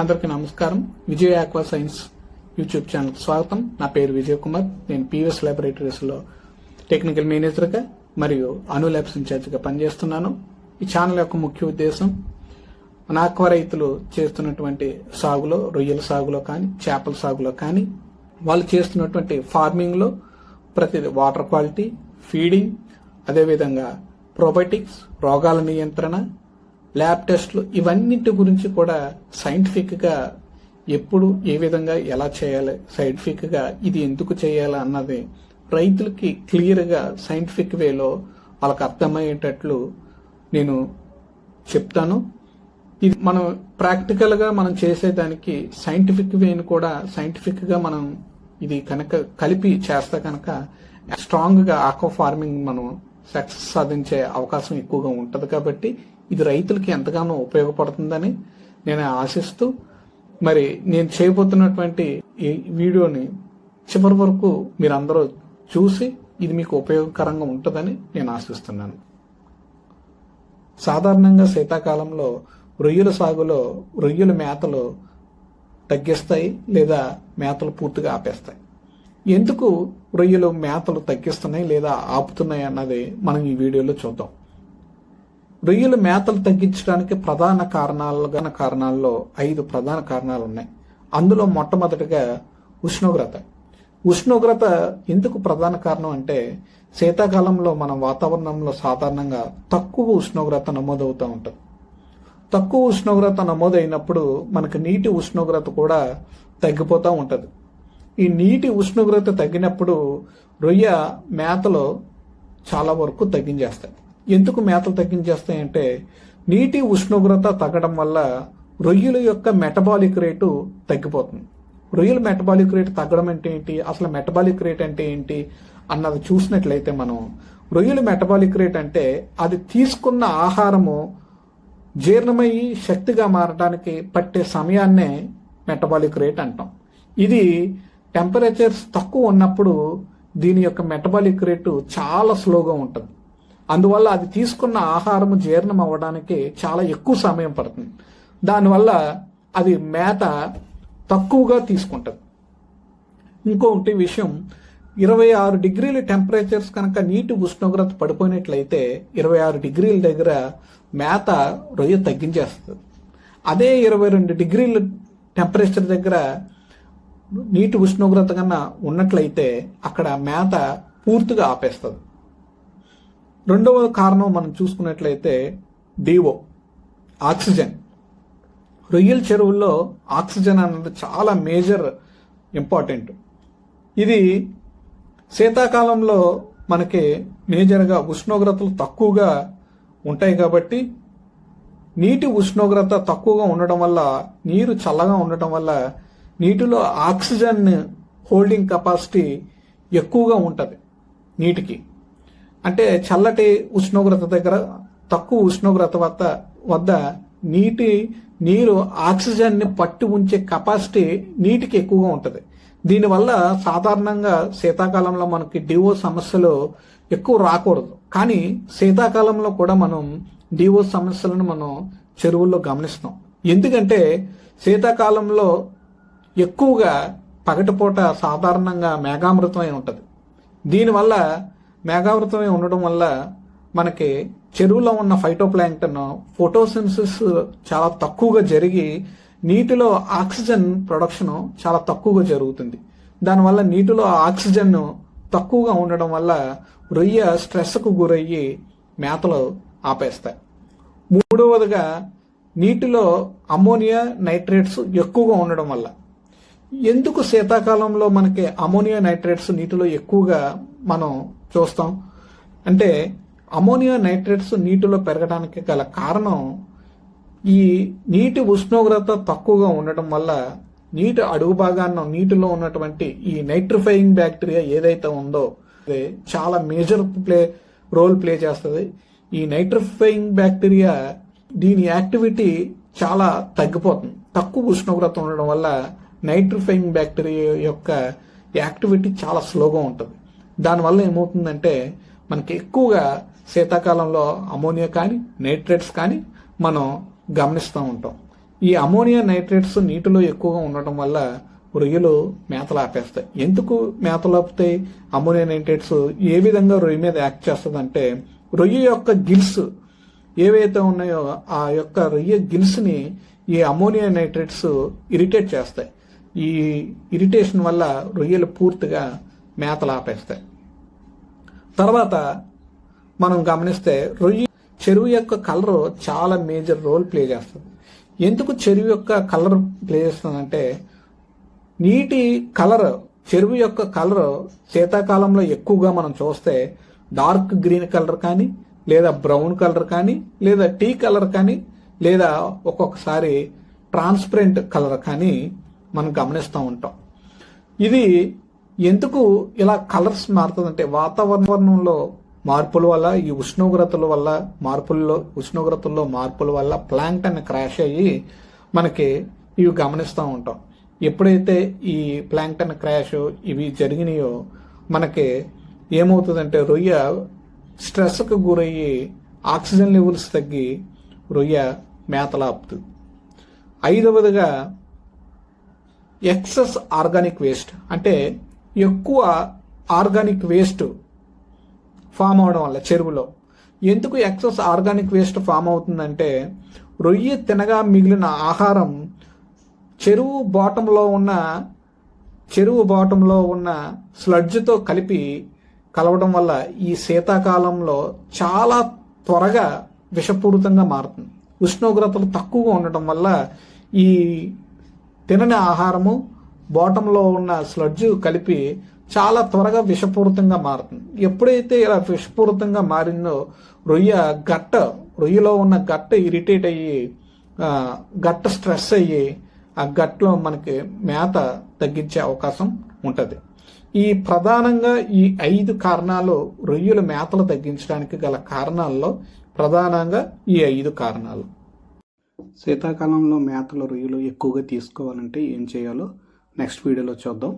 అందరికీ నమస్కారం. Vijay aqua science YouTube ఛానల్కి స్వాగతం. నా పేరు విజయ్ కుమార్. నేను పివిఎస్ ల్యాబొరేటరీస్లో టెక్నికల్ మేనేజర్గా మరియు అను ల్యాబ్స్ ఇన్ఛార్జ్గా పనిచేస్తున్నాను. ఈ ఛానల్ యొక్క ముఖ్య ఉద్దేశం మన ఆక్వా రైతులు చేస్తున్నటువంటి సాగులో రొయ్యల సాగులో కానీ చేపల సాగులో కానీ వాళ్ళు చేస్తున్నటువంటి ఫార్మింగ్లో ప్రతి వాటర్ క్వాలిటీ ఫీడింగ్ అదేవిధంగా ప్రోబయోటిక్స్ రోగాల నియంత్రణ ల్యాబ్ టెస్ట్లు ఇవన్నిటి గురించి కూడా సైంటిఫిక్గా ఎప్పుడు ఏ విధంగా ఎలా చేయాలి సైంటిఫిక్గా ఇది ఎందుకు చేయాలి అన్నది రైతులకి క్లియర్గా సైంటిఫిక్ వేలో వాళ్ళకి అర్థమయ్యేటట్లు నేను చెప్తాను. ఇది మనం ప్రాక్టికల్గా మనం చేసేదానికి సైంటిఫిక్ వేని కూడా సైంటిఫిక్గా మనం ఇది కనుక కలిపి చేస్తే కనుక స్ట్రాంగ్గా ఆక్వా ఫార్మింగ్ మనం సక్సెస్ సాధించే అవకాశం ఎక్కువగా ఉంటుంది కాబట్టి ఇది రైతులకి ఎంతగానో ఉపయోగపడుతుందని నేను ఆశిస్తూ మరి నేను చేయబోతున్నటువంటి ఈ వీడియోని చివరి వరకు మీరందరూ చూసి ఇది మీకు ఉపయోగకరంగా ఉంటుందని నేను ఆశిస్తున్నాను. సాధారణంగా శీతాకాలంలో రొయ్యల సాగులో రొయ్యల మేతలు తగ్గిస్తాయి లేదా మేతలు పూర్తిగా ఆపేస్తాయి. ఎందుకు రొయ్యలు మేతలు తగ్గిస్తున్నాయి లేదా ఆపుతున్నాయి అన్నది మనం ఈ వీడియోలో చూద్దాం. రొయ్యల మేతలు తగ్గించడానికి ప్రధాన కారణాలుగా కారణాల్లో ఐదు ప్రధాన కారణాలు ఉన్నాయి. అందులో మొట్టమొదటిగా ఉష్ణోగ్రత. ఉష్ణోగ్రత ఎందుకు ప్రధాన కారణం అంటే శీతాకాలంలో మన వాతావరణంలో సాధారణంగా తక్కువ ఉష్ణోగ్రత నమోదవుతూ ఉంటుంది. తక్కువ ఉష్ణోగ్రత నమోదైనప్పుడు మనకు నీటి ఉష్ణోగ్రత కూడా తగ్గిపోతూ ఉంటుంది. ఈ నీటి ఉష్ణోగ్రత తగ్గినప్పుడు రొయ్య మేతలో చాలా వరకు తగ్గించేస్తాయి. ఎందుకు మేతలు తగ్గించేస్తాయంటే నీటి ఉష్ణోగ్రత తగ్గడం వల్ల రొయ్యల యొక్క మెటబాలిక్ రేటు తగ్గిపోతుంది. రొయ్యల మెటబాలిక్ రేట్ తగ్గడం అంటే ఏంటి? అసలు మెటబాలిక్ రేట్ అంటే ఏంటి? అన్నది చూసినట్లయితే మనం రొయ్యల మెటబాలిక్ రేట్ అంటే అది తీసుకున్న ఆహారము జీర్ణమయ్యి శక్తిగా మారడానికి పట్టే సమయాన్నే మెటబాలిక్ రేట్ అంటాం. ఇది టెంపరేచర్స్ తక్కువ ఉన్నప్పుడు దీని యొక్క మెటబాలిక్ రేటు చాలా స్లోగా ఉంటుంది. అందువల్ల అది తీసుకున్న ఆహారం జీర్ణం అవ్వడానికి చాలా ఎక్కువ సమయం పడుతుంది. దానివల్ల అది మేత తక్కువగా తీసుకుంటుంది. ఇంకొకటి విషయం ఇరవై ఆరు డిగ్రీల టెంపరేచర్స్ కనుక నీటి ఉష్ణోగ్రత పడిపోయినట్లయితే ఇరవై ఆరు డిగ్రీల దగ్గర మేత రొయ్య తగ్గించేస్తుంది. అదే ఇరవై రెండు డిగ్రీల టెంపరేచర్ దగ్గర నీటి ఉష్ణోగ్రత కన్నా ఉన్నట్లయితే అక్కడ మేత పూర్తిగా ఆపేస్తుంది. రెండవ కారణం మనం చూసుకున్నట్లయితే డివో ఆక్సిజన్. రొయ్యల చెరువుల్లో ఆక్సిజన్ అన్నది చాలా మేజర్ ఇంపార్టెంట్. ఇది శీతాకాలంలో మనకి మేజర్గా ఉష్ణోగ్రతలు తక్కువగా ఉంటాయి కాబట్టి నీటి ఉష్ణోగ్రత తక్కువగా ఉండటం వల్ల నీరు చల్లగా ఉండటం వల్ల నీటిలో ఆక్సిజన్ హోల్డింగ్ కెపాసిటీ ఎక్కువగా ఉంటుంది నీటికి. అంటే చల్లటి ఉష్ణోగ్రత దగ్గర తక్కువ ఉష్ణోగ్రత వద్ద వద్ద నీటి నీరు ఆక్సిజన్ని పట్టి ఉంచే కెపాసిటీ నీటికి ఎక్కువగా ఉంటుంది. దీనివల్ల సాధారణంగా శీతాకాలంలో మనకి డివో సమస్యలు ఎక్కువ రాకూడదు. కానీ శీతాకాలంలో కూడా మనం డివో సమస్యలను మనం చెరువుల్లో గమనిస్తాం ఎందుకంటే శీతాకాలంలో ఎక్కువగా పగటిపూట సాధారణంగా మేఘామృతమై ఉంటుంది. దీనివల్ల మేఘావృతమై ఉండడం వల్ల మనకి చెరువులో ఉన్న ఫైటోప్లాంక్టన్ ఫోటోసిన్సిస్ చాలా తక్కువగా జరిగి నీటిలో ఆక్సిజన్ ప్రొడక్షన్ చాలా తక్కువగా జరుగుతుంది. దానివల్ల నీటిలో ఆక్సిజన్ తక్కువగా ఉండడం వల్ల రొయ్య స్ట్రెస్కు గురయ్యి మేతలు ఆపేస్తాయి. మూడవదిగా నీటిలో అమోనియా నైట్రేట్స్ ఎక్కువగా ఉండడం వల్ల. ఎందుకు శీతాకాలంలో మనకి అమోనియా నైట్రేట్స్ నీటిలో ఎక్కువగా మనం చూస్తాం. అంటే అమోనియా నైట్రేట్స్ నీటిలో పెరగడానికి గల కారణం ఈ నీటి ఉష్ణోగ్రత తక్కువగా ఉండటం వల్ల నీటి అడుగు భాగాన్న నీటిలో ఉన్నటువంటి ఈ నైట్రిఫైయింగ్ బ్యాక్టీరియా ఏదైతే ఉందో అది చాలా మేజర్ ప్లే రోల్ ప్లే చేస్తుంది. ఈ నైట్రిఫైయింగ్ బ్యాక్టీరియా దీని యాక్టివిటీ చాలా తగ్గిపోతుంది. తక్కువ ఉష్ణోగ్రత ఉండడం వల్ల నైట్రిఫైయింగ్ బ్యాక్టీరియా యొక్క యాక్టివిటీ చాలా స్లోగా ఉంటుంది. దానివల్ల ఏమవుతుందంటే మనకి ఎక్కువగా శీతాకాలంలో అమోనియా కానీ నైట్రేట్స్ కానీ మనం గమనిస్తూ ఉంటాం. ఈ అమోనియా నైట్రేట్స్ నీటిలో ఎక్కువగా ఉండటం వల్ల రొయ్యలు మేతలు ఆపేస్తాయి. ఎందుకు మేతలు ఆపుతాయి? అమోనియా నైట్రేట్స్ ఏ విధంగా రొయ్య మీద యాక్ట్ చేస్తుందంటే రొయ్య యొక్క గిల్స్ ఏవైతే ఉన్నాయో ఆ యొక్క రొయ్య గిల్స్ని ఈ అమోనియా నైట్రేట్స్ ఇరిటేట్ చేస్తాయి. ఈ ఇరిటేషన్ వల్ల రొయ్యలు పూర్తిగా మేతలు ఆపేస్తాయి. తర్వాత మనం గమనిస్తే రొయ్య చెరువు యొక్క కలర్ చాలా మేజర్ రోల్ ప్లే చేస్తుంది. ఎందుకు చెరువు యొక్క కలర్ ప్లే చేస్తుందంటే నీటి కలర్ చెరువు యొక్క కలర్ శీతాకాలంలో ఎక్కువగా మనం చూస్తే డార్క్ గ్రీన్ కలర్ కానీ లేదా బ్రౌన్ కలర్ కానీ లేదా టీ కలర్ కానీ లేదా ఒక్కొక్కసారి ట్రాన్స్పరెంట్ కలర్ కానీ మనం గమనిస్తూ ఉంటాం. ఇది ఎందుకు ఇలా కలర్స్ మారుతుందంటే వాతావరణంలో మార్పుల వల్ల ఈ ఉష్ణోగ్రతల వల్ల మార్పుల్లో ఉష్ణోగ్రతల్లో మార్పుల వల్ల ప్లాంక్టన్ క్రాష్ అయ్యి మనకి ఇవి గమనిస్తూ ఉంటాం. ఎప్పుడైతే ఈ ప్లాంక్టన్ క్రాష్ ఇవి జరిగినాయో మనకి ఏమవుతుందంటే రొయ్య స్ట్రెస్కు గురయ్యి ఆక్సిజన్ లెవెల్స్ తగ్గి రొయ్య మేతలాపుతుంది ఐదవదిగా ఎక్సెస్ ఆర్గానిక్ వేస్ట్ అంటే ఎక్కువ ఆర్గానిక్ వేస్ట్ ఫామ్ అవడం వల్ల చెరువులో. ఎందుకు ఎక్సెస్ ఆర్గానిక్ వేస్ట్ ఫామ్ అవుతుందంటే రొయ్య తినగా మిగిలిన ఆహారం చెరువు బాటంలో ఉన్న చెరువు బాటంలో ఉన్న స్లడ్జ్తో కలిపి కలవడం వల్ల ఈ శీతాకాలంలో చాలా త్వరగా విషపూరితంగా మారుతుంది. ఉష్ణోగ్రతలు తక్కువగా ఉండటం వల్ల ఈ తినని ఆహారము బాటంలో ఉన్న స్లడ్జ్ కలిపి చాలా త్వరగా విషపూరితంగా మారుతుంది. ఎప్పుడైతే ఇలా విషపూరితంగా మారిందో రొయ్య గట్ట రొయ్యలో ఉన్న గట్ట ఇరిటేట్ అయ్యి గట్ట స్ట్రెస్ అయ్యి ఆ గట్లో మనకి మేత తగ్గించే అవకాశం ఉంటుంది. ఈ ప్రధానంగా ఈ ఐదు కారణాలు రొయ్యల మేతలు తగ్గించడానికి గల కారణాల్లో ప్రధానంగా ఈ ఐదు కారణాలు. శీతాకాలంలో మేతలు రొయ్యలు ఎక్కువగా తీసుకోవాలంటే ఏం చేయాలో నెక్స్ట్ వీడియోలో చూద్దాం.